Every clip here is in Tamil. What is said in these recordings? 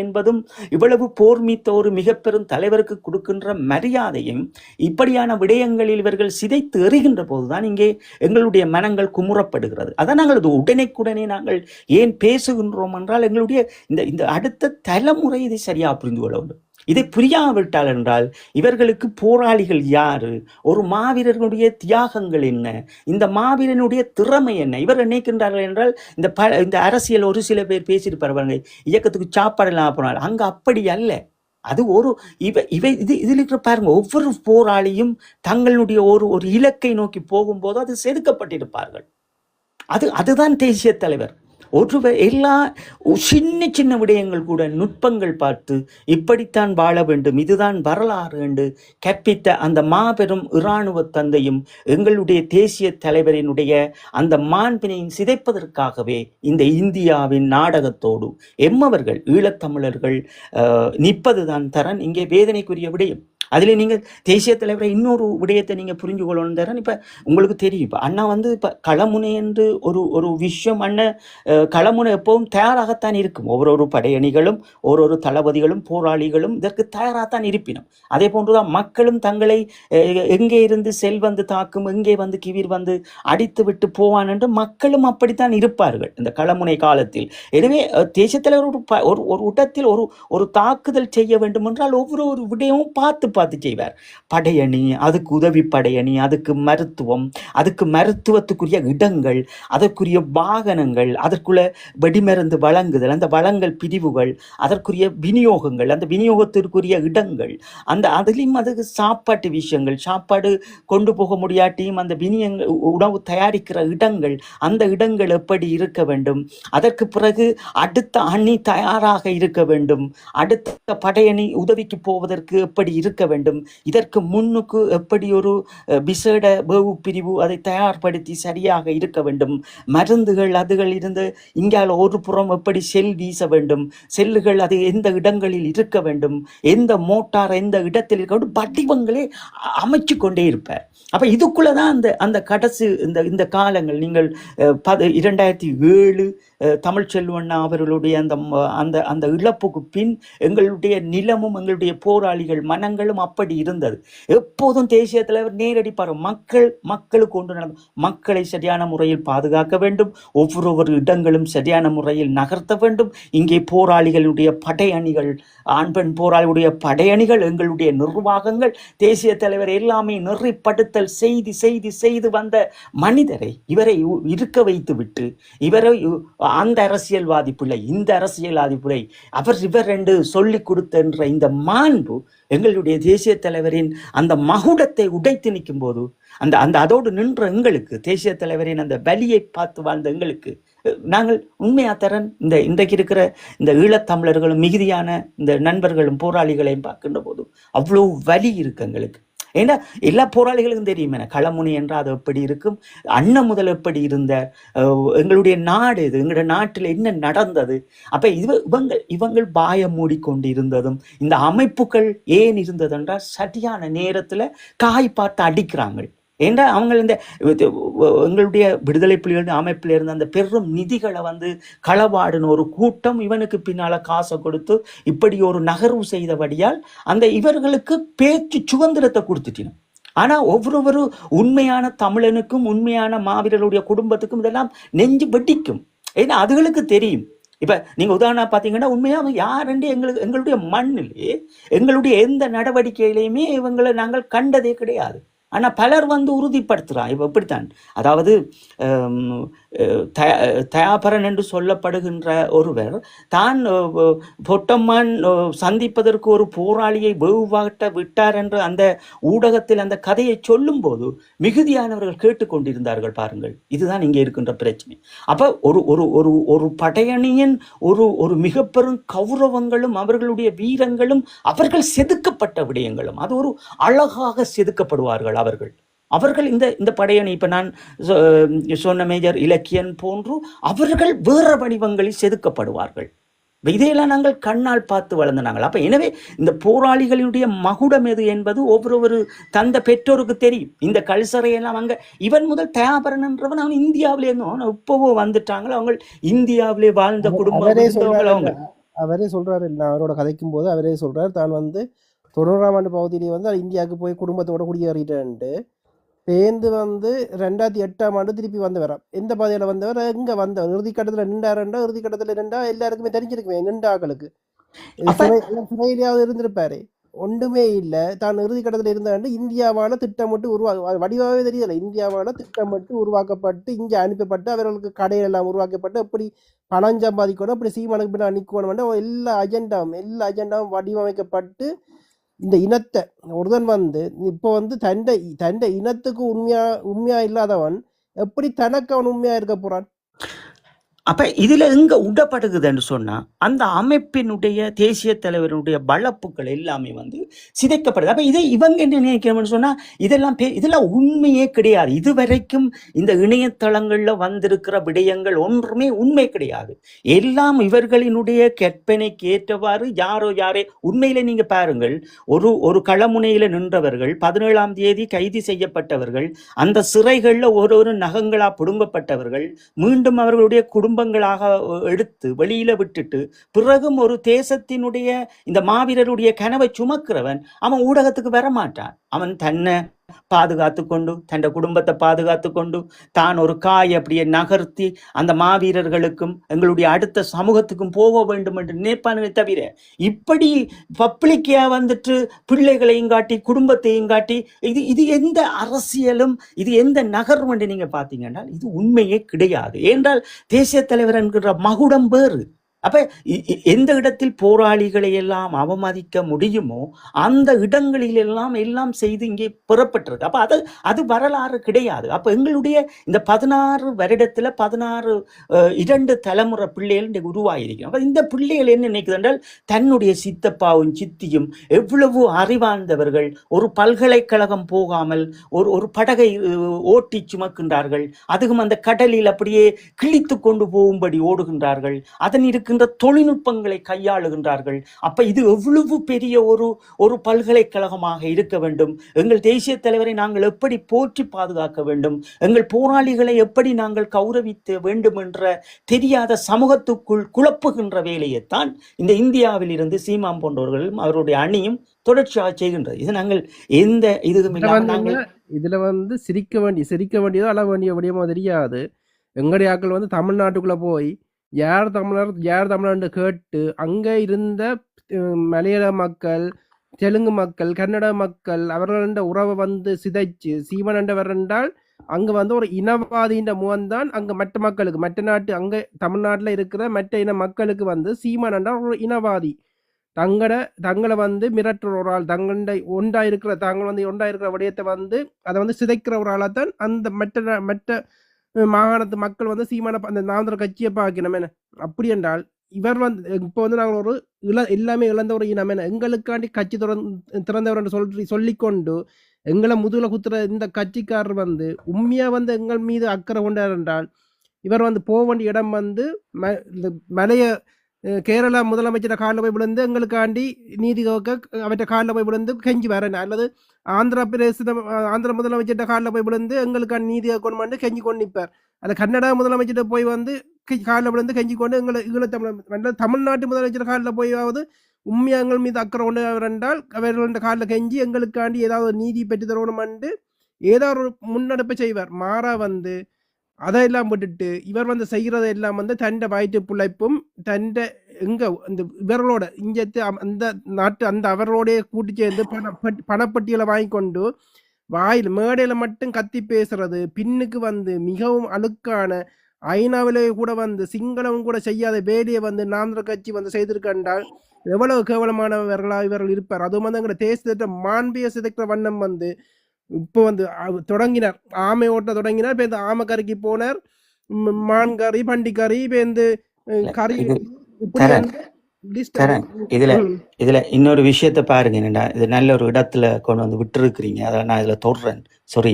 என்பதும் இவ்வளவு போர்மித்த ஒரு மிக பெரும் தலைவருக்கு கொடுக்கின்ற மரியாதையும் இப்படியான விடயங்களில் இவர்கள் சிதைத்து எறிகின்ற போதுதான் இங்கே எங்களுடைய மனங்கள் குமுறப்படுகிறது. அதான் நாங்கள் இது உடனேக்குடனே நாங்கள் ஏன் பேசுகின்றோம் என்றால் எங்களுடைய இந்த இந்த அடுத்த தலைமுறை இதை சரியாக புரிந்து கொள்ள வேண்டும். இதை புரியாவிட்டால் என்றால் இவர்களுக்கு போராளிகள் யாரு? ஒரு மாவீரர்களுடைய தியாகங்கள் என்ன? இந்த மாவீரனுடைய திறமை என்ன? இவர் நினைக்கின்றார்கள் என்றால் இந்த ப இந்த அரசியல் ஒரு சில பேர் பேசியிருப்பார்கள் இயக்கத்துக்கு சாப்பாடெல்லாம் போனால் அங்கே அப்படி அல்ல. அது ஒரு இவ இவை இது இதில் இருக்கிற பாருங்க ஒவ்வொரு போராளியும் தங்களுடைய ஒரு ஒரு இலக்கை நோக்கி போகும்போது அது செதுக்கப்பட்டிருப்பார்கள். அது அதுதான் தேசிய தலைவர். ஒருவர் எல்லா சின்ன சின்ன விடயங்கள் கூட நுட்பங்கள் பார்த்து இப்படித்தான் வாழ வேண்டும் இதுதான் வரலாறு என்று கற்பித்த அந்த மாபெரும் இராணுவ தந்தையும் எங்களுடைய தேசிய தலைவரினுடைய அந்த மாண்பினையும் சிதைப்பதற்காகவே இந்த இந்தியாவின் நாடகத்தோடு எம்மவர்கள் ஈழத்தமிழர்கள் நிற்பதுதான் தரன். இங்கே வேதனைக்குரிய விடயம். அதில் நீங்கள் தேசிய தலைவரை இன்னொரு விடயத்தை நீங்கள் புரிஞ்சு கொள்ளணும் தரேன் இப்போ உங்களுக்கு தெரியும். இப்போ அண்ணா வந்து இப்போ களமுனை என்று ஒரு ஒரு விஷயம் அண்ணன் களமுனை எப்பவும் தயாராகத்தான் இருக்கும். ஒவ்வொரு படையணிகளும் ஒரு தளபதிகளும் போராளிகளும் இதற்கு தயாராகத்தான் இருப்பினும். அதே போன்றுதான் மக்களும் தங்களை எங்கே இருந்து செல் வந்து தாக்கும் எங்கே வந்து கிவிர் வந்து அடித்து விட்டு போவான் என்று மக்களும் அப்படித்தான் இருப்பார்கள். இந்த களமுனை காலத்தில். எனவே தேசிய தலைவர் ஒரு ப- ஒரு ஒரு ஒரு ஒரு தாக்குதல் செய்ய வேண்டும் என்றால் ஒவ்வொரு ஒரு விடயமும் பார்த்து பார்த்து செய்வார். படையணி அதுக்கு உதவி படையணி அதுக்கு மருத்துவம் அதுக்கு மருத்துவத்துக்குரிய இடங்கள் அதற்குரிய வாகனங்கள் அதற்குள்ள வெடிமருந்து வழங்குதல் அந்த வழங்கல் பிரிவுகள் அதற்குரிய விநியோகங்கள் அந்த விநியோகத்திற்குரிய இடங்கள் அந்த அதுலேயும் அதுக்கு சாப்பாட்டு விஷயங்கள் சாப்பாடு கொண்டு போக முடியாட்டியும் அந்த விநியங்க உணவு தயாரிக்கிற இடங்கள் அந்த இடங்கள் எப்படி இருக்க வேண்டும்? அதற்கு பிறகு அடுத்த அணி தயாராக இருக்க வேண்டும்? அடுத்த படையணி உதவிக்கு போவதற்கு எப்படி இருக்க வேண்டும். இதற்கு முன்னுக்கு எப்படி ஒரு விசேட வேவு பிரிவு அதை தயார்படுத்தி சரியாக இருக்க வேண்டும். மருந்துகள் அதுகள் இருந்து இங்கால ஒரு புறம் எப்படி செல் வீச வேண்டும்? செல்லுகள் அது எந்த இடங்களில் இருக்க வேண்டும்? எந்த மோட்டார் எந்த இடத்தில் இருக்க வடிவங்களே அமைச்சு கொண்டே இருப்பார். அப்ப இதுக்குள்ளதான் அந்த அந்த கடைசி இந்த இந்த காலங்கள். நீங்கள் பது இரண்டாயிரத்தி ஏழு தமிழ் செல்வண்ணா அவர்களுடைய அந்த அந்த அந்த இழப்புக்கு பின் எங்களுடைய நிலமும் எங்களுடைய போராளிகள் மனங்களும் அப்படி இருந்தது. எப்போதும் தேசிய தலைவர் நேரடி பாரு மக்கள் மக்களுக்கு ஒன்று நடந்த மக்களை சரியான முறையில் பாதுகாக்க வேண்டும். ஒவ்வொரு இடங்களும் சரியான முறையில் நகர்த்த வேண்டும். இங்கே போராளிகளுடைய படையணிகள் ஆண் பெண் போராளிகளுடைய படையணிகள் எங்களுடைய நிர்வாகங்கள் தேசிய தலைவர் எல்லாமே நெறிப்படுத்தல் செய்து செய்து செய்து வந்த மனிதரை இவரை இருக்க வைத்து விட்டு இவரை அந்த அரசியல்வாதி பிள்ளை இந்த அரசியல்வாதி பிள்ளை அவர் இவர் என்று சொல்லிக் கொடுத்தன்ற இந்த மாண்பு எங்களுடைய தேசிய தலைவரின் அந்த மகுடத்தை உடைத்து நிற்கும் போது அந்த அந்த அதோடு நின்ற எங்களுக்கு தேசிய தலைவரின் அந்த பலியை பார்த்து வாழ்ந்த எங்களுக்கு நாங்கள் உண்மையா தரன் இந்த இன்றைக்கு இருக்கிற இந்த ஈழத்தமிழர்களும் மிகுதியான இந்த நண்பர்களும் போராளிகளையும் பார்க்கின்ற போது அவ்வளோ வலி இருக்கு எங்களுக்கு. ஏன்னா எல்லா போராளிகளுக்கும் தெரியும் என களமுனி என்றால் அது எப்படி இருக்கும்? அண்ணன் முதல் எப்படி இருந்த? அஹ், எங்களுடைய நாடு இது எங்களுடைய நாட்டில் என்ன நடந்தது? அப்ப இவ இவங்கள் இவங்கள் பாயம் மூடிக்கொண்டு இருந்ததும் இந்த அமைப்புகள் ஏன் இருந்தது என்றால் சரியான நேரத்துல காய் பார்த்து அடிக்கிறாங்க ஏண்டா அவங்க இந்த எங்களுடைய விடுதலை புலிகள் அமைப்பில் இருந்த அந்த பெரும் நிதிகளை வந்து களவாடின ஒரு கூட்டம் இவனுக்கு பின்னால் காசை கொடுத்து இப்படி ஒரு நகர்வு செய்தபடியால் அந்த இவர்களுக்கு பேச்சு சுதந்திரத்தை கொடுத்துட்டினோம் ஆனால் ஒவ்வொரு உண்மையான தமிழனுக்கும் உண்மையான மாவீரருடைய குடும்பத்துக்கும் இதெல்லாம் நெஞ்சு வெட்டிக்கும் ஏன்னா அதுகளுக்கு தெரியும். இப்போ நீங்கள் உதாரணம் பார்த்தீங்கன்னா உண்மையாக யாருண்டு எங்களுக்கு எங்களுடைய மண்ணிலே எங்களுடைய எந்த நடவடிக்கையிலையுமே இவங்களை நாங்கள் கண்டதே கிடையாது. ஆனால் பலர் வந்து உறுதிப்படுத்துகிறா இப்போ இப்படித்தான். அதாவது தயாபரன் என்று சொல்லப்படுகின்ற ஒருவர் தான் பொட்டம்மான் சந்திப்பதற்கு ஒரு போராளியை வெகுவாட்ட விட்டார் என்று அந்த ஊடகத்தில் அந்த கதையை சொல்லும்போது மிகுதியானவர்கள் கேட்டுக்கொண்டிருந்தார்கள் பாருங்கள். இதுதான் இங்கே இருக்கின்ற பிரச்சனை. அப்போ ஒரு ஒரு ஒரு ஒரு படையணியின் ஒரு ஒரு மிக பெரும் கௌரவங்களும் அவர்களுடைய வீரங்களும் அவர்கள் செதுக்கப்பட்ட விடயங்களும் அது ஒரு அழகாக செதுக்கப்படுவார்கள் அவர்கள். அவர்கள் இந்த இந்த படையணி இப்ப நான் சொன்ன மேஜர் இலக்கியன் போன்று அவர்கள் வேற வடிவங்களில் செதுக்கப்படுவார்கள். இதையெல்லாம் நாங்கள் கண்ணால் பார்த்து வளர்ந்த நாங்கள் அப்ப எனவே இந்த போராளிகளுடைய மகுடம் எது என்பது ஒவ்வொரு தந்த பெற்றோருக்கு தெரியும். இந்த கல்சரையெல்லாம் அங்க இவன் முதல் தயாபரன் என்றவன் அவன் இந்தியாவிலே இருந்தவன் இப்பவோ வந்துட்டாங்க அவங்க இந்தியாவிலே வாழ்ந்த குடும்பம் அவங்க. அவரே சொல்றாரு அவரோட கதைக்கும் போது அவரே சொல்றாரு தான் வந்து தொண்ணூறாம் ஆண்டு பகுதியிலேயே வந்து இந்தியாவுக்கு போய் குடும்பத்தோட குடியேறிட்டேன்ட்டு பேந்து வந்து ரெண்டாயிரத்தி எட்டாம் ஆண்டு திருப்பி வந்தவர். எந்த பாதையில வந்தவர்? எங்க வந்தவர்? இறுதி கட்டத்துல நின்றாருண்டா இறுதி கட்டத்துல நின்றா எல்லாருக்குமே தெரிஞ்சிருக்குமே நின்ற ஆக்களுக்கு அப்ப சிறை- சிறையிலாவது இருந்திருப்பாரு. ஒன்றுமே இல்ல. தான் இறுதி கட்டத்துல இருந்தாண்டு இந்தியாவால திட்டமிட்டு உருவா அது வடிவாவே தெரியல. இந்தியாவால திட்டமிட்டு உருவாக்கப்பட்டு இங்க அனுப்பப்பட்டு அவர்களுக்கு கடையெல்லாம் உருவாக்கப்பட்டு எப்படி பணம் சம்பாதிக்கணும் அப்படி சீமானுக்கு பின்னால் நிற்கணும் எல்லா அஜெண்டாவும் எல்லா அஜெண்டாவும் வடிவமைக்கப்பட்டு இந்த இனத்தை ஒருதன் வந்து இப்போ வந்து தண்டை தண்டை இனத்துக்கு உண்மையா உண்மையா இல்லாதவன் எப்படி தனக்கு அவன் உண்மையா இருக்க போறான்? அப்ப இதுல எங்க உடப்படுகுதுன்னு சொன்னா அந்த அமைப்பினுடைய தேசிய தலைவருடைய வளப்புகள் எல்லாமே வந்து சிதைக்கப்படுது. அப்ப இதை இவங்க என்ன நினைக்கிறோம்னு சொன்னா இதெல்லாம் பே- இதெல்லாம் உண்மையே கிடையாது. இது வரைக்கும் இந்த இணையதளங்கள்ல வந்திருக்கிற விடயங்கள் ஒன்றுமே உண்மை கிடையாது. எல்லாம் இவர்களினுடைய கற்பனைக்கு ஏற்றவாறு யாரோ யாரே உண்மையில நீங்க பாருங்கள் ஒரு ஒரு களமுனையில நின்றவர்கள் பதினேழாம் தேதி கைது செய்யப்பட்டவர்கள் அந்த சிறைகள்ல ஒரு ஒரு நகங்களா புடுங்கப்பட்டவர்கள் மீண்டும் அவர்களுடைய குடும்ப குடும்பங்களாக எடுத்து வெளியில விட்டுட்டு பிறகும் ஒரு தேசத்தினுடைய இந்த மாவீரருடைய கனவை சுமக்கிறவன் அவன் ஊடகத்துக்கு வரமாட்டான். அவன் தன்னை பாதுகாத்து கொண்டு தன் குடும்பத்தை பாதுகாத்து கொண்டு தான் ஒரு காய் அப்படியே நகர்த்தி அந்த மாவீரர்களுக்கும் எங்களுடைய அடுத்த சமூகத்துக்கும் போக வேண்டும் என்று நினைப்பானே தவிர இப்படி பப்ளிக்கியா வந்துட்டு பிள்ளைகளையும் காட்டி குடும்பத்தையும் காட்டி இது இது எந்த அரசியலும் இது எந்த நகரும் என்று நீங்க பாத்தீங்கன்னா இது உண்மையே கிடையாது. ஏனென்றால் தேசிய தலைவர் என்கிற மகுடம் வேறு. அப்ப இ- எந்த இடத்தில் போராளிகளை எல்லாம் அவமதிக்க முடியுமோ அந்த இடங்களில் எல்லாம் எல்லாம் செய்து இங்கே பெறப்பட்டிருக்கு. அப்ப அது அது வரலாறு கிடையாது. அப்ப எங்களுடைய இந்த பதினாறு வருடத்துல பதினாறு இரண்டு தலைமுறை பிள்ளைகள் இன்றைக்கு உருவாகியிருக்கிறோம் அப்ப இந்த பிள்ளைகள் என்ன நினைக்குது என்றால் தன்னுடைய சித்தப்பாவும் சித்தியும் எவ்வளவு அறிவார்ந்தவர்கள் ஒரு பல்கலைக்கழகம் போகாமல் ஒரு ஒரு படகை ஓட்டி சுமக்கின்றார்கள். அதுவும் அந்த கடலில் அப்படியே கிழித்து கொண்டு போகும்படி ஓடுகின்றார்கள். அதன் இருக்கு இருக்கின்ற தொழில்நுட்பங்களை கையாளுகின்றார்கள். அப்ப இது எவ்வளவு பெரிய ஒரு ஒரு பல்கலைக்கழகமாக இருக்க வேண்டும்? எங்கள் தேசிய தலைவரை நாங்கள் எப்படி போற்றி பாதுகாக்க வேண்டும்? எங்கள் போராளிகளை எப்படி நாங்கள் கௌரவிக்க வேண்டும் என்ற தெரியாத சமூகத்துக்குள் குழப்புகின்ற வேலையைத்தான் இந்த இந்தியாவில் இருந்து சீமான் போன்றவர்களும் அவருடைய அணியும் தொடர்ச்சியாக செய்கின்றது. இது நாங்கள் எந்த இதுவும் இல்லாமல் நாங்கள் இதுல வந்து சிரிக்க வேண்டிய சிரிக்க வேண்டியதோ அழ வேண்டிய விடயமோ தெரியாது. எங்களுடைய வந்து தமிழ்நாட்டுக்குள்ள போய் யார் தமிழர் யார் தமிழர்னு கேட்டு அங்கே இருந்த மலையாள மக்கள் தெலுங்கு மக்கள் கன்னட மக்கள் அவர்கள உறவை வந்து சிதைச்சு என்றவர் என்றால் அங்கே வந்து ஒரு இனவாதின்ற முகம்தான் அங்கே மற்ற மக்களுக்கு மற்ற நாட்டு அங்கே தமிழ்நாட்டில் இருக்கிற மற்ற இன மக்களுக்கு வந்து சீமான் என்றால் ஒரு இனவாதி. தங்கட தங்களை வந்து மிரட்டுற ஒரு ஆள் தங்கண்ட ஒன்றா இருக்கிற தாங்கள் வந்து ஒன்றா இருக்கிற விடயத்தை வந்து அதை வந்து சிதைக்கிற ஒரு ஆளாக தான் அந்த மற்ற மற்ற மாகாணத்து மக்கள் வந்து சீமான அந்த நாந்திர கட்சியை பார்க்கணும் என்ன? அப்படி என்றால் இவர் வந்து இப்போ வந்து நாங்கள் ஒரு இள எல்லாமே இழந்த ஒரு இனம் என்ன? எங்களுக்காண்டி கட்சி திறந்து திறந்தவர் என்று சொல்லி சொல்லிக்கொண்டு எங்களை முதுகில் குத்துற இந்த கட்சிக்காரர் வந்து உண்மையாக வந்து எங்கள் மீது அக்கறை கொண்டார் என்றால் இவர் வந்து போக வேண்டிய இடம் வந்து ம இந்த மலையை கேரளா முதலமைச்சர் காலில் போய் விழுந்து எங்களுக்காண்டி நீதி கேட்க அவற்றை காலில் போய் விழுந்து கெஞ்சி வரேன் அல்லது ஆந்திர பிரதேச ஆந்திர முதலமைச்சர்கிட்ட காலில் போய் விழுந்து எங்களுக்காண்டி நீதி வந்து கெஞ்சி கொண்டு நிற்பார் அது கன்னடா முதலமைச்சர்கிட்ட போய் வந்து காலில் விழுந்து கெஞ்சி கொண்டு எங்களை ஈழ தமிழ் தமிழ்நாட்டு முதலமைச்சர் காலில் போயாவது உண்மையா எங்கள் மீது அக்கறை கொண்டு என்றால் அவர்கள் காலில் கெஞ்சி எங்களுக்காண்டி ஏதாவது நீதி பெற்று தரணுமென்று ஏதாவது ஒரு முன்னெடுப்பை செய்வார் மாறா வந்து அதையெல்லாம் விட்டுட்டு இவர் வந்து செய்கிறது எல்லாம் வந்து தண்ட வயிற்று பிழைப்பும் தண்ட எங்க இந்த இவர்களோட இங்கத்து அந்த நாட்டு அந்த அவரோடைய கூட்டி சேர்ந்து பண பணப்பட்டியலை வாங்கி கொண்டு வாயில் மேடையில மட்டும் கத்தி பேசுறது பின்னுக்கு வந்து மிகவும் அழுக்கான ஐநாவிலே கூட வந்து சிங்களம் கூட செய்யாத வேலையை வந்து நாந்திர கட்சி வந்து செய்திருக்கின்றால் எவ்வளவு கேவலமானவர்களா இவர்கள் இருப்பார். அதுவும் வந்து எங்களை தேசத்திட்ட மாண்பிய சிதைக்கிற வண்ணம் வந்து இப்போ வந்து தொடங்கினார். ஆமை ஓட்ட தொடங்கினார். இப்போ இந்த ஆமை கறிக்கு போனார். மான் கறி பண்டி கறி இப்போ இந்த கறி இதுல இதுல இன்னொரு விஷயத்த பாருங்க. என்னடா இது நல்ல ஒரு இடத்துல கொண்டு வந்து விட்டுருக்கிறீங்க. அதை நான் இதுல தொடுறேன். சாரி.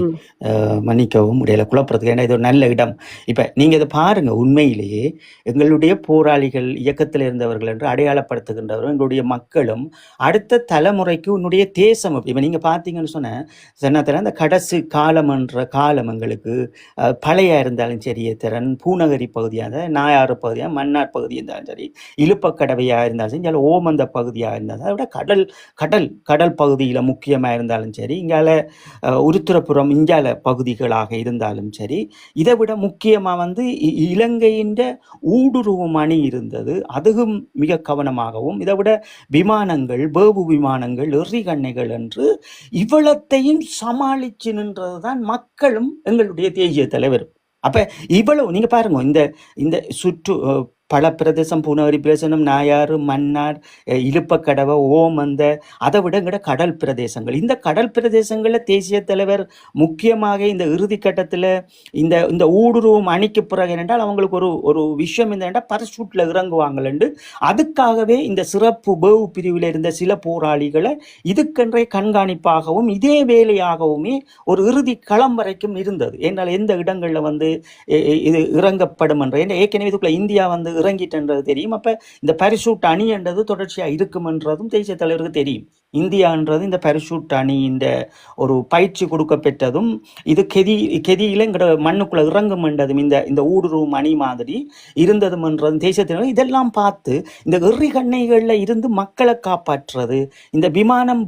மன்னிக்கவும் இடையில குழப்பறதுக்கு. ஏன்னா இது ஒரு நல்ல இடம். இப்போ நீங்கள் இதை பாருங்க உண்மையிலேயே எங்களுடைய போராளிகள் இயக்கத்தில் இருந்தவர்கள் என்று அடையாளப்படுத்துகின்றவர்கள் எங்களுடைய மக்களும் அடுத்த தலைமுறைக்கு உன்னுடைய தேசம் இப்போ நீங்கள் பார்த்தீங்கன்னு சொன்ன சொன்னதில் அந்த கடைசி காலம் என்ற காலம் எங்களுக்கு பழையா இருந்தாலும் சரி திறன் பூநகரி பகுதியாக இருந்தால் நாயாறு பகுதியாக மன்னார் பகுதி இருந்தாலும் சரி இழுப்பக்கடவையாக இருந்தாலும் சரி இங்கே ஓமந்த பகுதியாக இருந்தாலும் அதை விட கடல் கடல் கடல் பகுதியில் முக்கியமாக இருந்தாலும் சரி இங்கால அஹ், உருத்திரபுரம் இங்கால பகுதிகளாக இருந்தாலும் சரி இதை விட முக்கியமாக வந்து இ- இலங்கையின் ஊடுருவும் அணி இருந்தது. அதுவும் மிக கவனமாகவும் இதை விட விமானங்கள் பேபு விமானங்கள் எறிகண்ணைகள் என்று இவ்வளத்தையும் சமாளித்து நின்றது தான் மக்களும் எங்களுடைய தேசிய தலைவர் அப்ப இவ்வளவு நீங்க பாருங்க இந்த இந்த சுற்று பல பிரதேசம் பூனவரி பிரதேசம் நாயாறு மன்னார் இழுப்பக்கடவை ஓமந்த அதை விட எங்கட கடல் பிரதேசங்கள். இந்த கடல் பிரதேசங்களில் தேசிய தலைவர் முக்கியமாக இந்த இறுதி கட்டத்தில் இந்த இந்த ஊடுருவும் அணிக்கு பிறகு என்னென்றால் அவங்களுக்கு ஒரு ஒரு விஷயம் என்னென்னா பரஷூட்டில் இறங்குவாங்கள்ண்டு. அதுக்காகவே இந்த சிறப்பு உபவு பிரிவில் இருந்த சில போராளிகளை இதுக்கென்றே கண்காணிப்பாகவும் இதே வேலையாகவுமே ஒரு இறுதி களம் வரைக்கும் இருந்தது. ஏன்னால் எந்த இடங்களில் வந்து இது இறங்கப்படும் என்ற. ஏன்னா ஏற்கனவே இதுக்குள்ள இந்தியா வந்து இறங்கிட்டன்றது தெரியும். அப்போ இந்த பரிசூட் அணி என்றது தொடர்ச்சியாக இருக்குமென்றதும் தேசிய தலைவருக்கு தெரியும். இந்தியான்றது இந்த பரிசூட் அணியின் ஒரு பயிற்சி கொடுக்க பெற்றதும் இது கெதி கெதியில எங்கட மண்ணுக்குள்ள இறங்கும் என்றதும் இந்த இந்த ஊடுருவும் அணி மாதிரி இருந்ததும் என்றதும் தலைவர் இதெல்லாம் பார்த்து இந்த எறிகண்ணைகளில் இருந்து மக்களை காப்பாற்றுறது இந்த விமானம்